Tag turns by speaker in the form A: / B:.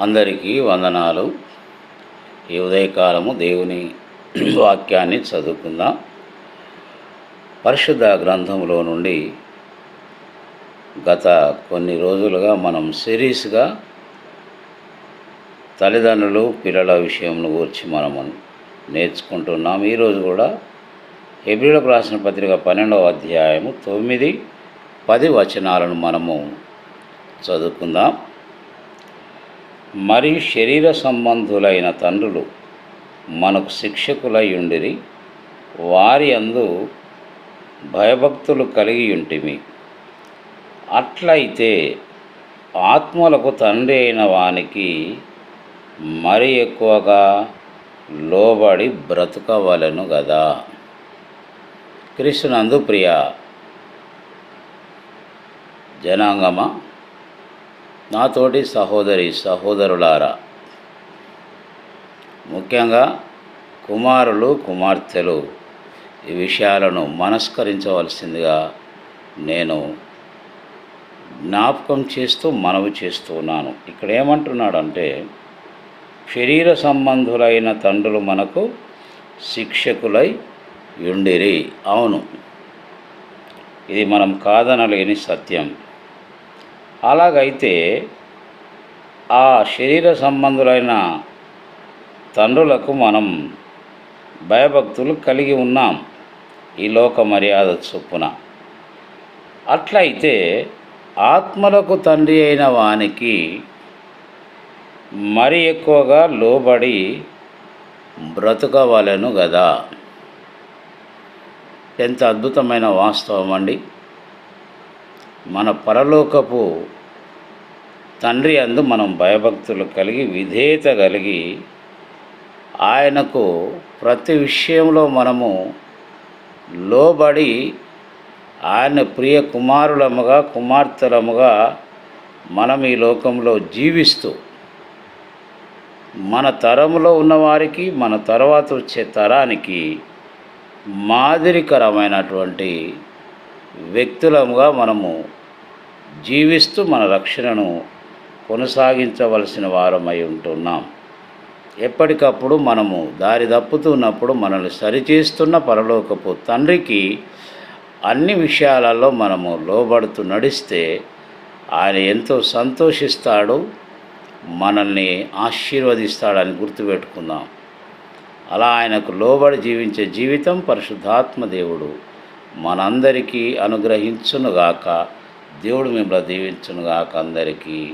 A: అందరికీ వందనాలు. ఈ ఉదయకాలము దేవుని వాక్యాన్ని చదువుకుందాం. పరిశుద్ధ గ్రంథంలో నుండి గత కొన్ని రోజులుగా మనం సిరీస్గా తల్లిదండ్రులు పిల్లల విషయంలో గురించి మనము నేర్చుకుంటున్నాం. ఈరోజు కూడా హెబ్రిలకు రాసిన పత్రిక పన్నెండవ అధ్యాయము తొమ్మిది పది వచనాలను మనము చదువుకుందాం. మరి శరీర సంబంధులైన తండ్రులు మనకు శిక్షకులై ఉండిరి వారి అందు భయభక్తులు కలిగి ఉంటిమి అట్లయితే ఆత్మలకు తండ్రి అయిన వానికి మరి ఎక్కువగా లోబడి బ్రతకవలను గదా. క్రీస్తునందు ప్రియ జనాంగమా? నాతోటి సహోదరి సహోదరులారా. ముఖ్యంగా కుమారులు కుమార్తెలు ఈ విషయాలను మనస్కరించవలసిందిగా నేను జ్ఞాపకం చేస్తూ మనవి చేస్తున్నాను ఇక్కడ ఏమంటున్నాడంటే శరీర సంబంధులైన తండ్రులు మనకు శిక్షకులై ఉండిరి. అవును. ఇది మనం కాదనలేని సత్యం. అలాగైతే ఆ శరీర సంబంధులైన తండ్రులకు మనం భయభక్తులు కలిగి ఉన్నాం ఈ లోక మర్యాద చొప్పున. అట్లయితే ఆత్మలకు తండ్రి అయిన వానికి మరి ఎక్కువగా లోబడి బ్రతకవలను కదా ఎంత అద్భుతమైన వాస్తవం అండి. మన పరలోకపు తండ్రి అందు మనం భయభక్తులు కలిగి విధేయత కలిగి ఆయనకు ప్రతి విషయంలో మనము లోబడి ఆయన ప్రియ కుమారులముగా కుమార్తెలముగా మనం ఈ లోకంలో జీవిస్తూ మన తరములో ఉన్నవారికి మన తర్వాత వచ్చే తరానికి మాదిరికరమైనటువంటి వ్యక్తులముగా మనము జీవిస్తూ మన రక్షణను కొనసాగించవలసిన వారమై ఉంటున్నాం. ఎప్పటికప్పుడు మనము దారి తప్పుతున్నప్పుడు మనల్ని సరిచేస్తున్న పరలోకపు తండ్రికి అన్ని విషయాలలో మనము లోబడుతూ నడిస్తే ఆయన ఎంతో సంతోషిస్తాడు మనల్ని ఆశీర్వదిస్తాడని గుర్తుపెట్టుకుందాం. అలా ఆయనకు లోబడి జీవించే జీవితం పరిశుద్ధాత్మ దేవుడు మనందరికీ అనుగ్రహించునుగాక. దేవుడు మిమ్మల్ని దీవించునుగాక అందరికీ.